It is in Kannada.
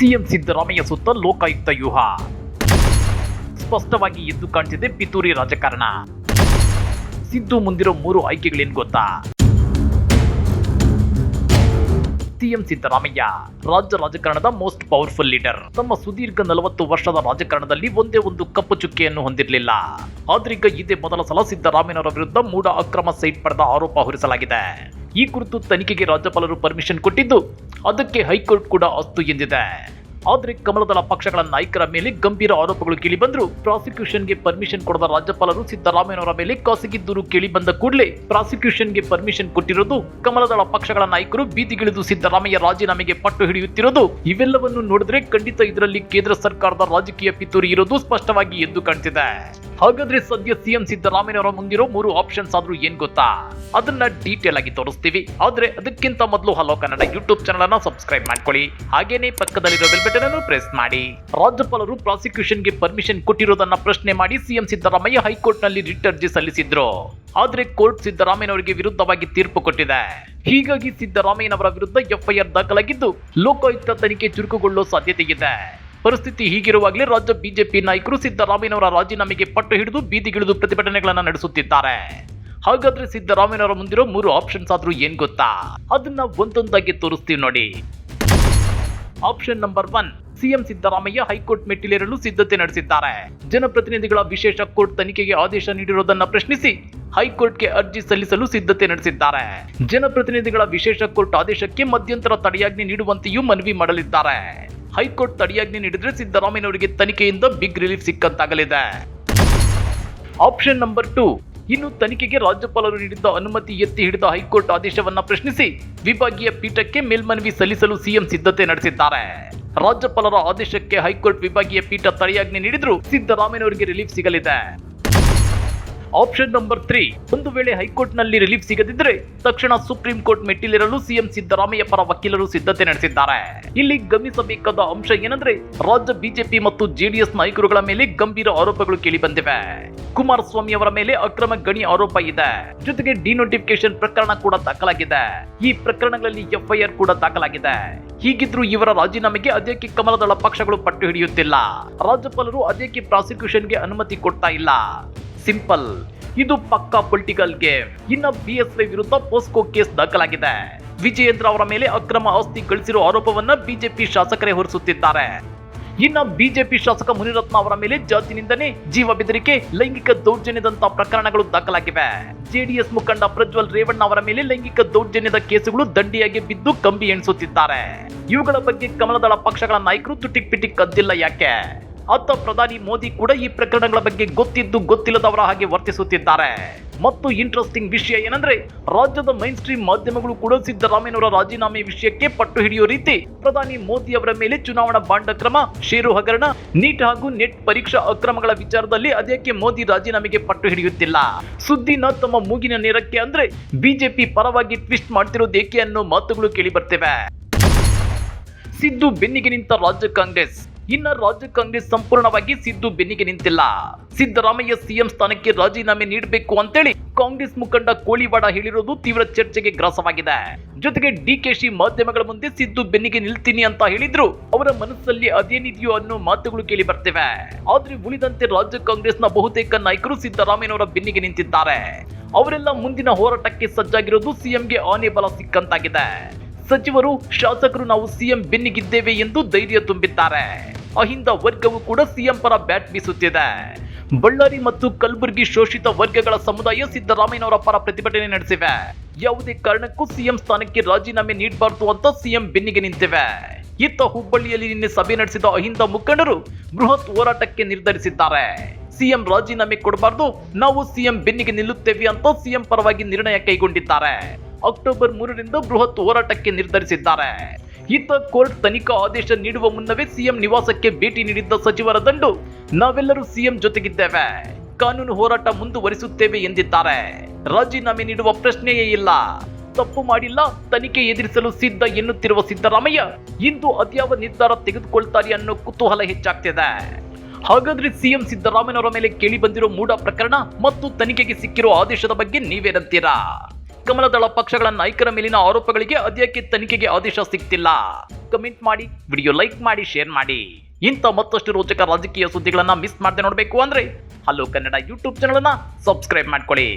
ಸಿಎಂ ಸಿದ್ದರಾಮಯ್ಯ ಸುತ್ತ ಲೋಕಾಯುಕ್ತ ವ್ಯೂಹ. ಸ್ಪಷ್ಟವಾಗಿ ಎದ್ದು ಕಾಣ್ತಿದೆ ಪಿತೂರಿ ರಾಜಕಾರಣ. ಸಿದ್ದು ಮುಂದಿರೋ ಮೂರು ಆಯ್ಕೆಗಳೇನು ಗೊತ್ತಾ? ಸಿಎಂ ಸಿದ್ದರಾಮಯ್ಯ, ರಾಜ್ಯ ರಾಜಕಾರಣದ ಮೋಸ್ಟ್ ಪವರ್ಫುಲ್ ಲೀಡರ್. ತಮ್ಮ ಸುದೀರ್ಘ ನಲವತ್ತು ವರ್ಷದ ರಾಜಕಾರಣದಲ್ಲಿ ಒಂದೇ ಒಂದು ಕಪ್ಪು ಚುಕ್ಕೆಯನ್ನು ಹೊಂದಿರಲಿಲ್ಲ. ಆದ್ರೀಗ ಇದೇ ಮೊದಲ ಸಲ ಸಿದ್ದರಾಮಯ್ಯನವರ ವಿರುದ್ಧ ಮೂಢ ಅಕ್ರಮ ಸೈಟ್ ಪಡೆದ ಆರೋಪ ಹೊರಿಸಲಾಗಿದೆ. ಈ ಕುರಿತು ತನಿಖೆಗೆ ರಾಜ್ಯಪಾಲರು ಪರ್ಮಿಷನ್ ಕೊಟ್ಟಿದ್ದು ಅದಕ್ಕೆ ಹೈಕೋರ್ಟ್ ಕೂಡ ಅಸ್ತು ಎಂದಿದೆ. ಆದ್ರೆ ಕಮಲದಳ ಪಕ್ಷಗಳ ನಾಯಕರ ಮೇಲೆ ಗಂಭೀರ ಆರೋಪಗಳು ಕೇಳಿಬಂದ್ರು ಪ್ರಾಸಿಕ್ಯೂಷನ್ಗೆ ಪರ್ಮಿಷನ್ ಕೊಡದ ರಾಜ್ಯಪಾಲರು ಸಿದ್ದರಾಮಯ್ಯನವರ ಮೇಲೆ ಖಾಸಗಿ ದೂರು ಕೇಳಿ ಬಂದ ಕೂಡಲೇ ಪ್ರಾಸಿಕ್ಯೂಷನ್ಗೆ ಪರ್ಮಿಷನ್ ಕೊಟ್ಟಿರೋದು ಕಮಲದಳ ಪಕ್ಷಗಳ ನಾಯಕರು ಬೀದಿಗಿಳಿದು ಸಿದ್ದರಾಮಯ್ಯ ರಾಜೀನಾಮೆಗೆ ಪಟ್ಟು ಹಿಡಿಯುತ್ತಿರೋದು. ಇವೆಲ್ಲವನ್ನು ನೋಡಿದ್ರೆ ಖಂಡಿತ ಇದರಲ್ಲಿ ಕೇಂದ್ರ ಸರ್ಕಾರದ ರಾಜಕೀಯ ಪಿತೂರಿ ಇರೋದು ಸ್ಪಷ್ಟವಾಗಿ ಎದ್ದು ಕಾಣ್ತಿದೆ. ಹಾಗಾದ್ರೆ ಸದ್ಯ ಸಿಎಂ ಸಿದ್ದರಾಮಯ್ಯನವರ ಮುಂದಿರೋ ಮೂರು ಆಪ್ಷನ್ಸ್ ಆದ್ರೂ ಏನ್ ಗೊತ್ತಾ? ಅದನ್ನ ಡೀಟೇಲ್ ಆಗಿ ತೋರಿಸ್ತೀವಿ. ಆದ್ರೆ ಅದಕ್ಕಿಂತ ಮೊದಲು ಹಲೋ ಕನ್ನಡ ಯೂಟ್ಯೂಬ್ ಚಾನಲ್ ಅನ್ನ ಸಬ್ಸ್ಕ್ರೈಬ್ ಮಾಡ್ಕೊಳ್ಳಿ. ಹಾಗೇನೆ ಪಕ್ಕದಲ್ಲಿರೋ ಬೆಲ್ ಬಟನ್ ಅನ್ನು ಪ್ರೆಸ್ ಮಾಡಿ. ರಾಜ್ಯಪಾಲರು ಪ್ರಾಸಿಕ್ಯೂಷನ್ಗೆ ಪರ್ಮಿಷನ್ ಕೊಟ್ಟಿರೋದನ್ನ ಪ್ರಶ್ನೆ ಮಾಡಿ ಸಿಎಂ ಸಿದ್ದರಾಮಯ್ಯ ಹೈಕೋರ್ಟ್ನಲ್ಲಿ ರಿಟ್ ಅರ್ಜಿ ಸಲ್ಲಿಸಿದ್ರು. ಆದ್ರೆ ಕೋರ್ಟ್ ಸಿದ್ದರಾಮಯ್ಯನವರಿಗೆ ವಿರುದ್ಧವಾಗಿ ತೀರ್ಪು ಕೊಟ್ಟಿದೆ. ಹೀಗಾಗಿ ಸಿದ್ದರಾಮಯ್ಯನವರ ವಿರುದ್ಧ ಎಫ್ಐಆರ್ ದಾಖಲಾಗಿದ್ದು ಲೋಕಾಯುಕ್ತ ತನಿಖೆ ಚುರುಕುಗೊಳ್ಳುವ ಸಾಧ್ಯತೆ ಇದೆ. ಪರಿಸ್ಥಿತಿ ಹೀಗಿರುವಾಗಲೇ ರಾಜ್ಯ ಬಿಜೆಪಿ ನಾಯಕರು ಸಿದ್ದರಾಮಯ್ಯನವರ ರಾಜೀನಾಮೆಗೆ ಪಟ್ಟು ಹಿಡಿದು ಬೀದಿಗಿಳಿದು ಪ್ರತಿಭಟನೆಗಳನ್ನು ನಡೆಸುತ್ತಿದ್ದಾರೆ. ಹಾಗಾದ್ರೆ ಸಿದ್ದರಾಮಯ್ಯನವರ ಮುಂದಿರೋ ಮೂರು ಆಪ್ಷನ್ಸ್ ಆದ್ರೂ ಏನ್ ಗೊತ್ತಾ? ಅದನ್ನ ಒಂದೊಂದಾಗಿ ತೋರಿಸ್ತೀವಿ ನೋಡಿ. Option number one, CM Siddaramaiah high court ಮೆಟ್ಟಿಲೇರಲು ಸಿದ್ಧತೆ ನಡೆಸಿದ್ದಾರೆ. ಜನಪ್ರತಿನಿಧಿಗಳ ವಿಶೇಷ ಕೋರ್ಟ್ ತನಿಖೆಗೆ ಆದೇಶ ನೀಡಿರುವುದನ್ನು ಪ್ರಶ್ನಿಸಿ ಹೈಕೋರ್ಟ್ಗೆ ಅರ್ಜಿ ಸಲ್ಲಿಸಲು ಸಿದ್ಧತೆ ನಡೆಸಿದ್ದಾರೆ. ಜನಪ್ರತಿನಿಧಿಗಳ ವಿಶೇಷ ಕೋರ್ಟ್ ಆದೇಶಕ್ಕೆ ಮಧ್ಯಂತರ ತಡೆಯಾಜ್ಞೆ ನೀಡುವಂತೆಯೂ ಮನವಿ ಮಾಡಲಿದ್ದಾರೆ. ಹೈಕೋರ್ಟ್ ತಡೆಯಾಜ್ಞೆ ನೀಡಿದರೆ ಸಿದ್ದರಾಮಯ್ಯನವರಿಗೆ ತನಿಖೆಯಿಂದ ಬಿಗ್ ರಿಲೀಫ್ ಸಿಕ್ಕಂತಾಗಲಿದೆ. ಆಪ್ಷನ್ ನಂಬರ್ ಟು ಇನ್ನು ತನಿಖೆಗೆ ರಾಜ್ಯಪಾಲರು ನೀಡಿದ್ದ ಅನುಮತಿ ಎತ್ತಿ ಹಿಡಿದ ಹೈಕೋರ್ಟ್ ಆದೇಶವನ್ನ ಪ್ರಶ್ನಿಸಿ ವಿಭಾಗೀಯ ಪೀಠಕ್ಕೆ ಮೇಲ್ಮನವಿ ಸಲ್ಲಿಸಲು ಸಿಎಂ ಸಿದ್ಧತೆ ನಡೆಸಿದ್ದಾರೆ. ರಾಜ್ಯಪಾಲರ ಆದೇಶಕ್ಕೆ ಹೈಕೋರ್ಟ್ ವಿಭಾಗೀಯ ಪೀಠ ತಡೆಯಾಜ್ಞೆ ನೀಡಿದ್ರು ಸಿದ್ದರಾಮಯ್ಯನವರಿಗೆ ರಿಲೀಫ್ ಸಿಗಲಿದೆ. ಆಪ್ಷನ್ ನಂಬರ್ ತ್ರೀ, ಒಂದು ವೇಳೆ ಹೈಕೋರ್ಟ್ನಲ್ಲಿ ರಿಲೀಫ್ ಸಿಗದಿದ್ರೆ ತಕ್ಷಣ ಸುಪ್ರೀಂ ಕೋರ್ಟ್ ಮೆಟ್ಟಿಲಿರಲು ಸಿಎಂ ಸಿದ್ದರಾಮಯ್ಯ ಪರ ವಕೀಲರು ಸಿದ್ಧತೆ ನಡೆಸಿದ್ದಾರೆ. ಇಲ್ಲಿ ಗಮನಿಸಬೇಕಾದ ಅಂಶ ಏನಂದ್ರೆ ರಾಜ್ಯ ಬಿಜೆಪಿ ಮತ್ತು ಜೆಡಿಎಸ್ ನಾಯಕರುಗಳ ಮೇಲೆ ಗಂಭೀರ ಆರೋಪಗಳು ಕೇಳಿ ಬಂದಿವೆ ಕುಮಾರಸ್ವಾಮಿ ಅವರ ಮೇಲೆ ಅಕ್ರಮ ಗಣಿ ಆರೋಪ ಇದೆ. ಜೊತೆಗೆ ಡಿನೋಟಿಫಿಕೇಶನ್ ಪ್ರಕರಣ ಕೂಡ ದಾಖಲಾಗಿದೆ. ಈ ಪ್ರಕರಣಗಳಲ್ಲಿ ಎಫ್ಐಆರ್ ಕೂಡ ದಾಖಲಾಗಿದೆ. ಹೀಗಿದ್ರೂ ಇವರ ರಾಜೀನಾಮೆಗೆ ಅದೇಕೆ ಕಮಲದಳ ಪಕ್ಷಗಳು ಪಟ್ಟು ಹಿಡಿಯುತ್ತಿಲ್ಲ? ರಾಜ್ಯಪಾಲರು ಅದೇಕೆ ಪ್ರಾಸಿಕ್ಯೂಷನ್ಗೆ ಅನುಮತಿ ಕೊಡ್ತಾ ಇಲ್ಲ? ಸಿಂಪಲ್. ಇದು ಪಕ್ಕಾ ಪೊಲಿಟಿಕಲ್ ಗೇಮ್. ಇನ್ನ ಬಿಎಸ್ವೈ ವಿರುದ್ಧ ಪೋಸ್ಕೋ ಕೇಸ್ ದಾಖಲಾಗಿದೆ. ವಿಜಯೇಂದ್ರ ಅವರ ಮೇಲೆ ಅಕ್ರಮ ಆಸ್ತಿ ಗಳಿಸಿರುವ ಆರೋಪವನ್ನ ಬಿಜೆಪಿ ಶಾಸಕರೇ ಹೊರಿಸುತ್ತಿದ್ದಾರೆ. ಇನ್ನ ಬಿಜೆಪಿ ಶಾಸಕ ಮುನಿರತ್ನ ಅವರ ಮೇಲೆ ಜಾತಿ ನಿಂದನೆ ಜೀವ ಬೆದರಿಕೆ, ಲೈಂಗಿಕ ದೌರ್ಜನ್ಯದಂತಹ ಪ್ರಕರಣಗಳು ದಾಖಲಾಗಿವೆ. ಜೆಡಿಎಸ್ ಮುಖಂಡ ಪ್ರಜ್ವಲ್ ರೇವಣ್ಣ ಅವರ ಮೇಲೆ ಲೈಂಗಿಕ ದೌರ್ಜನ್ಯದ ಕೇಸುಗಳು ದಂಡಿಯಾಗಿ ಬಿದ್ದು ಕಂಬಿ ಎಣಿಸುತ್ತಿದ್ದಾರೆ. ಇವುಗಳ ಬಗ್ಗೆ ಕಮಲದಳ ಪಕ್ಷಗಳ ನಾಯಕರು ತುಟಿಕ್ ಪಿಟಿಕ್ ಕದ್ದಿಲ್ಲ ಯಾಕೆ? ಅತ್ತ ಪ್ರಧಾನಿ ಮೋದಿ ಕೂಡ ಈ ಪ್ರಕರಣಗಳ ಬಗ್ಗೆ ಗೊತ್ತಿದ್ದು ಗೊತ್ತಿಲ್ಲದವರ ಹಾಗೆ ವರ್ತಿಸುತ್ತಿದ್ದಾರೆ. ಮತ್ತು ಇಂಟ್ರೆಸ್ಟಿಂಗ್ ವಿಷಯ ಏನಂದ್ರೆ, ರಾಜ್ಯದ ಮೈನ್ ಸ್ಟ್ರೀಮ್ ಮಾಧ್ಯಮಗಳು ಕೂಡ ಸಿದ್ದರಾಮಯ್ಯನವರ ರಾಜೀನಾಮೆ ವಿಷಯಕ್ಕೆ ಪಟ್ಟು ಹಿಡಿಯುವ ರೀತಿ ಪ್ರಧಾನಿ ಮೋದಿ ಅವರ ಮೇಲೆ ಚುನಾವಣಾ ಬಾಂಡ ಕ್ರಮ, ಷೇರು ಹಗರಣ, ನೀಟ್ ಹಾಗೂ ನೆಟ್ ಪರೀಕ್ಷಾ ಅಕ್ರಮಗಳ ವಿಚಾರದಲ್ಲಿ ಅದಕ್ಕೆ ಮೋದಿ ರಾಜೀನಾಮೆಗೆ ಪಟ್ಟು ಹಿಡಿಯುತ್ತಿಲ್ಲ? ಸುದ್ದಿನ ತಮ್ಮ ಮೂಗಿನ ನೇರಕ್ಕೆ ಅಂದ್ರೆ, ಬಿಜೆಪಿ ಪರವಾಗಿ ಟ್ವಿಸ್ಟ್ ಮಾಡ್ತಿರೋದು ಏಕೆ ಅನ್ನೋ ಮಾತುಗಳು ಕೇಳಿ ಬರ್ತಿವೆ. ಸಿದ್ದು ಬೆನ್ನಿಗೆ ನಿಂತ ರಾಜ್ಯ ಕಾಂಗ್ರೆಸ್. ಇನ್ನ ರಾಜ್ಯ ಕಾಂಗ್ರೆಸ್ ಸಂಪೂರ್ಣವಾಗಿ ಸಿದ್ದು ಬೆನ್ನಿಗೆ ನಿಂತಿಲ್ಲ. ಸಿದ್ದರಾಮಯ್ಯ ಸಿಎಂ ಸ್ಥಾನಕ್ಕೆ ರಾಜೀನಾಮೆ ನೀಡಬೇಕು ಅಂತೇಳಿ ಕಾಂಗ್ರೆಸ್ ಮುಖಂಡ ಕೋಳಿವಾಡ ಹೇಳಿರೋದು ತೀವ್ರ ಚರ್ಚೆಗೆ ಗ್ರಾಸವಾಗಿದೆ. ಜೊತೆಗೆ ಡಿಕೆಶಿ ಮಾಧ್ಯಮಗಳ ಮುಂದೆ ಸಿದ್ದು ಬೆನ್ನಿಗೆ ನಿಲ್ತೀನಿ ಅಂತ ಹೇಳಿದ್ರು. ಅವರ ಮನಸ್ಸಲ್ಲಿ ಅದೇನಿದೆಯೋ ಅನ್ನೋ ಮಾತುಗಳು ಕೇಳಿ ಬರ್ತಿವೆ. ಆದ್ರೆ ಉಳಿದಂತೆ ರಾಜ್ಯ ಕಾಂಗ್ರೆಸ್ನ ಬಹುತೇಕ ನಾಯಕರು ಸಿದ್ದರಾಮಯ್ಯನವರ ಬೆನ್ನಿಗೆ ನಿಂತಿದ್ದಾರೆ. ಅವರೆಲ್ಲ ಮುಂದಿನ ಹೋರಾಟಕ್ಕೆ ಸಜ್ಜಾಗಿರೋದು ಸಿಎಂಗೆ ಆನೆ ಬಲ ಸಿಕ್ಕಂತಾಗಿದೆ. ಸಚಿವರು, ಶಾಸಕರು ನಾವು ಸಿಎಂ ಬೆನ್ನಿಗಿದ್ದೇವೆ ಎಂದು ಧೈರ್ಯ ತುಂಬಿದ್ದಾರೆ. ಅಹಿಂದ ವರ್ಗವು ಕೂಡ ಸಿಎಂ ಪರ ಬ್ಯಾಟ್ ಬೀಸುತ್ತಿದೆ. ಬಳ್ಳಾರಿ ಮತ್ತು ಕಲಬುರಗಿ ಶೋಷಿತ ವರ್ಗಗಳ ಸಮುದಾಯ ಸಿದ್ದರಾಮಯ್ಯನವರ ಪರ ಪ್ರತಿಭಟನೆ ನಡೆಸಿವೆ. ಯಾವುದೇ ಕಾರಣಕ್ಕೂ ಸಿಎಂ ಸ್ಥಾನಕ್ಕೆ ರಾಜೀನಾಮೆ ನೀಡಬಾರದು ಅಂತ ಸಿಎಂ ಬೆನ್ನಿಗೆ ನಿಂತಿವೆ. ಇತ್ತ ಹುಬ್ಬಳ್ಳಿಯಲ್ಲಿ ನಿನ್ನೆ ಸಭೆ ನಡೆಸಿದ ಅಹಿಂದ ಮುಖಂಡರು ಬೃಹತ್ ಹೋರಾಟಕ್ಕೆ ನಿರ್ಧರಿಸಿದ್ದಾರೆ. ಸಿಎಂ ರಾಜೀನಾಮೆ ಕೊಡಬಾರದು, ನಾವು ಸಿಎಂ ಬೆನ್ನಿಗೆ ನಿಲ್ಲುತ್ತೇವೆ ಅಂತ ಸಿಎಂ ಪರವಾಗಿ ನಿರ್ಣಯ ಕೈಗೊಂಡಿದ್ದಾರೆ. ಅಕ್ಟೋಬರ್ ಮೂರರಿಂದ ಬೃಹತ್ ಹೋರಾಟಕ್ಕೆ ನಿರ್ಧರಿಸಿದ್ದಾರೆ. ಇತ್ತ ಕೋರ್ಟ್ ತನಿಖಾ ಆದೇಶ ನೀಡುವ ಮುನ್ನವೇ ಸಿಎಂ ನಿವಾಸಕ್ಕೆ ಭೇಟಿ ನೀಡಿದ್ದ ಸಚಿವರ ದಂಡು. ನಾವೆಲ್ಲರೂ ಸಿಎಂ ಜೊತೆಗಿದ್ದೇವೆ. ಕಾನೂನು ಹೋರಾಟ ಮುಂದುವರಿಸುತ್ತೇವೆ ಎಂದಿದ್ದಾರೆ. ರಾಜೀನಾಮೆ ನೀಡುವ ಪ್ರಶ್ನೆಯೇ ಇಲ್ಲ. ತಪ್ಪು ಮಾಡಿಲ್ಲ, ತನಿಖೆ ಎದುರಿಸಲು ಸಿದ್ಧ ಎನ್ನುತ್ತಿರುವ ಸಿದ್ದರಾಮಯ್ಯ ಇಂದು ಅದ್ಯಾವ ನಿರ್ಧಾರ ತೆಗೆದುಕೊಳ್ತಾರೆ ಅನ್ನೋ ಕುತೂಹಲ ಹೆಚ್ಚಾಗ್ತಿದೆ. ಹಾಗಾದ್ರೆ ಸಿಎಂ ಸಿದ್ದರಾಮಯ್ಯನವರ ಮೇಲೆ ಕೇಳಿ ಬಂದಿರೋ ಮೂಡ ಪ್ರಕರಣ ಮತ್ತು ತನಿಖೆಗೆ ಸಿಕ್ಕಿರೋ ಆದೇಶದ ಬಗ್ಗೆ ನೀವೇನಂತೀರಾ? ಕಮಲದಳ ಪಕ್ಷಗಳ ನಾಯಕರ ಮೇಲಿನ ಆರೋಪಗಳಿಗೆ ಅದ್ಯಾಕೆ ತನಿಖೆಗೆ ಆದೇಶ ಸಿಗ್ತಿಲ್ಲ. ಕಮೆಂಟ್ ಮಾಡಿ ವಿಡಿಯೋ ಲೈಕ್ ಮಾಡಿ ಶೇರ್ ಮಾಡಿ. ಇಂಥ ಮತ್ತಷ್ಟು ರೋಚಕ ರಾಜಕೀಯ ಸುದ್ದಿಗಳನ್ನ ಮಿಸ್ ಮಾಡದೆ ನೋಡಬೇಕು ಅಂದ್ರೆ ಹಲೋ ಕನ್ನಡ ಯೂಟ್ಯೂಬ್ ಚಾನಲ್ ಅನ್ನ ಸಬ್ಸ್ಕ್ರೈಬ್ ಮಾಡ್ಕೊಳ್ಳಿ.